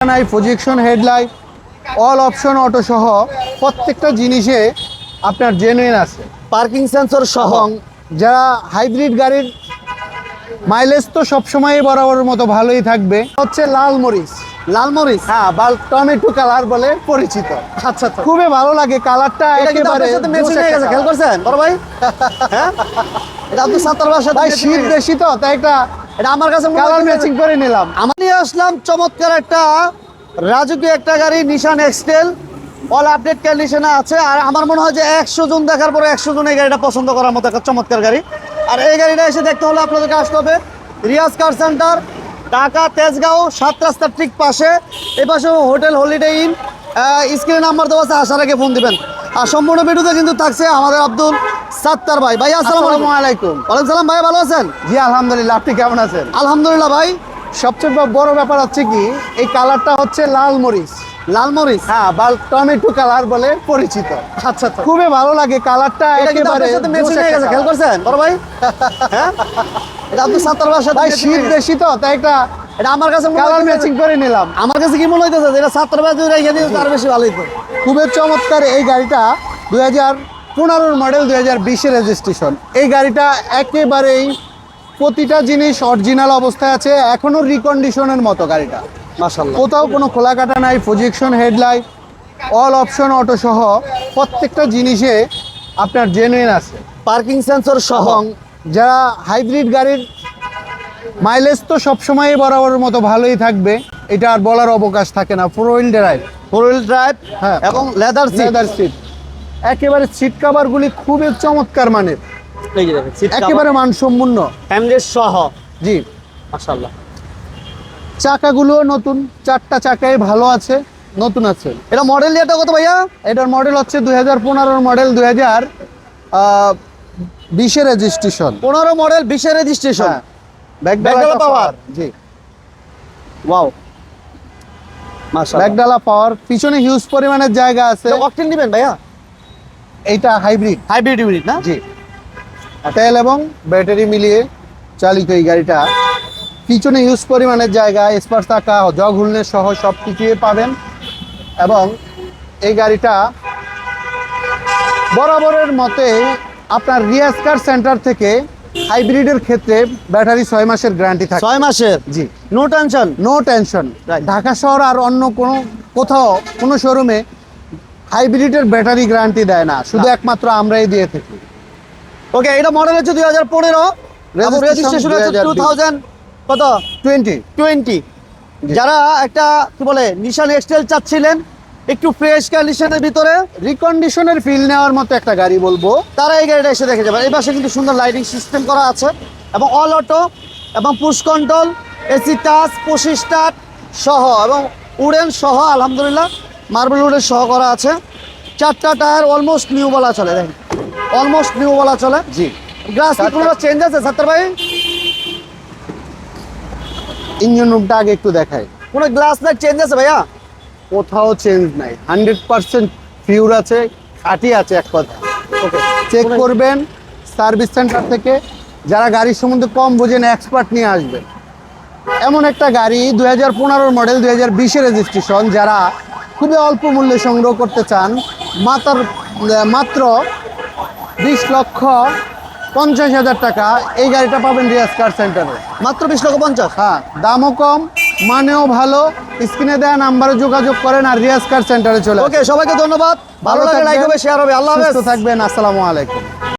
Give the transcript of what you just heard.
নাই projection headlight all option auto সহ প্রত্যেকটা জিনিসে আপনার জেনুইন আছে। পার্কিং সেন্সর সহ। যারা হাইব্রিড গাড়ির মাইলেজ তো সবসময় বরাবরের মতো ভালোই থাকবে হচ্ছে লাল মরিচ লাল মরিচ হ্যাঁ বা টমেটো কালার বলে পরিচিত। আচ্ছা আচ্ছা। খুবই ভালো লাগে কালারটা একেবারে খেয়াল করছেন? বড় ভাই? হ্যাঁ? এটা আপনি সাত্তার বাসার শীত বেশি তো তাই একটা এটা আমার কাছে কালার ম্যাচিং করে নিলাম। আমি নিয়ে আসলাম চমৎকার একটা রাজকীয় একটা গাড়ি নিশান এক্সটেল অল আপডেট কন্ডিশনে আছে। আর আমার মনে হয় যে একশো জন দেখার পরে একশো জন এই গাড়িটা পছন্দ করার মতো একটা চমৎকার গাড়ি। আর এই গাড়িটা এসে দেখতে হলে আপনাদেরকে আসতে হবে রিয়াজ কার সেন্টার ঢাকা তেজগাঁও সাত রাস্তার ঠিক পাশে। এই পাশে হোটেল হলিডে ইন স্ক্রিনে নাম্বার দেওয়া আছে আসার আগে ফোন দিবেন। আর সম্পূর্ণ ভিডিওতে কিন্তু থাকছে আমাদের আব্দুল। সাত্তার ভাই। ভাই আসসালামু আলাইকুম। ওয়ালাইকুম সালাম ভাই ভালো আছেন? জি আলহামদুলিল্লাহ আপনি কেমন আছেন? আলহামদুলিল্লাহ ভাই। সবচেয়ে বড় ব্যাপার হচ্ছে কি এই কালারটা হচ্ছে লাল মরিচ। লাল মরিচ? হ্যাঁ বা টমেটো কালার বলে পরিচিত। আচ্ছা আচ্ছা। খুবই ভালো লাগে কালারটা একেবারে খেয়াল করছেন? বড় ভাই। হ্যাঁ? এটা আপনি ভাই শীত বেশি তো তাই একটা এটা আমার কাছে কালার ম্যাচিং করে নিলাম। আমার কাছে কি মনে হইতেছে এটা সাত্তার বাজে রেখে দিয়ে তার বেশি ভালো হইতো? খুবই চমৎকার এই গাড়িটা। দুই হাজার পনেরোর মডেল দুই হাজার বিশের রেজিস্ট্রেশন এই গাড়িটা একেবারেই প্রতিটা জিনিস অরিজিনাল অবস্থায় আছে এখনও রিকন্ডিশনের মতো গাড়িটা। মাশাআল্লাহ। কোথাও কোনো খোলা কাটা নাই projection headlight all option auto সহ প্রত্যেকটা জিনিসে আপনার জেনুইন আছে। পার্কিং সেন্সর সহ। যারা হাইব্রিড গাড়ির মাইলেজ তো সবসময় বরাবরের মতো ভালোই থাকবে এটা আর বলার অবকাশ থাকে না। Four wheel drive four wheel drive হ্যাঁ। এবং লেদার সিট লেদার সিট একেবারে সিট কাভারগুলি খুবই চমৎকার মানের। এই যে দেখেন সিট একেবারে মানসম্পন্ন ফ্যামিলি সহ। জি। মাশাআল্লাহ। চাকাগুলো নতুন চারটা চাকাই ভালো আছে নতুন আছে। এটা মডেল এটা কত ভাইয়া? এটার মডেল হচ্ছে দুই হাজার পনেরোর মডেল দুই হাজার বিশে রেজিস্ট্রেশন পনেরো মডেল বিশে রেজিস্ট্রেশন ব্যাকডালা পাওয়ার জি। ওয়াও ব্যাকডালা পাওয়ার পিছনে হিউজ পরিমাণের জায়গা আছে। অকটেন দিবেন ভাইয়া? এইটা হাইব্রিড হাইব্রিড ইউনিট না? জি। তেল এবং ব্যাটারি মিলিয়ে চালিত এই গাড়িটা। পিছনে ইউজ পরিমাণের জায়গা স্পার চাকা জগ হুলনে সহ সব কিছুই পাবেন। এবং এই গাড়িটা বরাবরের মতে আপনার রিয়াজ কার সেন্টার থেকে হাইব্রিডের ক্ষেত্রে ব্যাটারি ছয় মাসের গ্যারান্টি থাকে। ছয় মাসের? জি। No tension no tension Dhaka শহর আর অন্য কোনো কোথাও কোনো শোরুমে হাইব্রিডের ব্যাটারি গ্যারান্টি দেয় না। শুধু। একমাত্র আমরাই দিয়ে থাকি। ওকে এটা মডেল হচ্ছে দুই হাজার পনেরো। রেজিস্ট্রেশন হচ্ছে টু থাউজেন্ড কত? টোয়েন্টি টোয়েন্টি যারা একটা কি বলে নিশান এক্সটেল চাচ্ছিলেন একটু ফ্রেশ কন্ডিশনের ভিতরে রিকন্ডিশনের ফিল নেওয়ার মতো একটা গাড়ি বলব। তারা এই গাড়িটা এসে দেখে যাবেন। এই পাশে কিন্তু সুন্দর লাইটিং সিস্টেম করা আছে। এবং অল অটো এবং push control AC touch push start সহ এবং উডেন সহ আলহামদুলিল্লাহ। মার্বেল উডেন সহ করা আছে। চারটা টায়ার অলমোস্ট নিউ বলা চলে দেখেন। অলমোস্ট নিউ বলা চলে। জি। গ্লাস কি কোনো চেঞ্জ আছে সাত্তার ভাই? ইঞ্জিন রুমটা আগে একটু দেখাই। কোনো গ্লাস না চেঞ্জ আছে ভাইয়া? কোথাও চেঞ্জ নাই। হান্ড্রেড পার্সেন্ট ফিউর আছে খাঁটি আছে এক কথা। ওকে চেক করবেন সার্ভিস সেন্টার থেকে। যারা গাড়ির সম্বন্ধে কম বোঝেন এক্সপার্ট নিয়ে আসবেন। এমন একটা গাড়ি দুই হাজার পনেরোর মডেল দুই হাজার বিশের রেজিস্ট্রেশন যারা খুবই অল্প মূল্যে সংগ্রহ করতে চান। মাত্র মাত্র বিশ লক্ষ পঞ্চাশ হাজার টাকা। এই গাড়িটা পাবেন রিয়াজ কার সেন্টারে। মাত্র বিশ লক্ষ পঞ্চাশ? হ্যাঁ দামও কম মানেও ভালো। স্ক্রিনে দেওয়া নাম্বারে যোগাযোগ করেন আর রিয়াজ কার সেন্টারে চলে ওকে সবাইকে ধন্যবাদ। ভালো লাগে লাইক হবে শেয়ার হবে। আল্লাহ থাকবেন। আসসালামু আলাইকুম।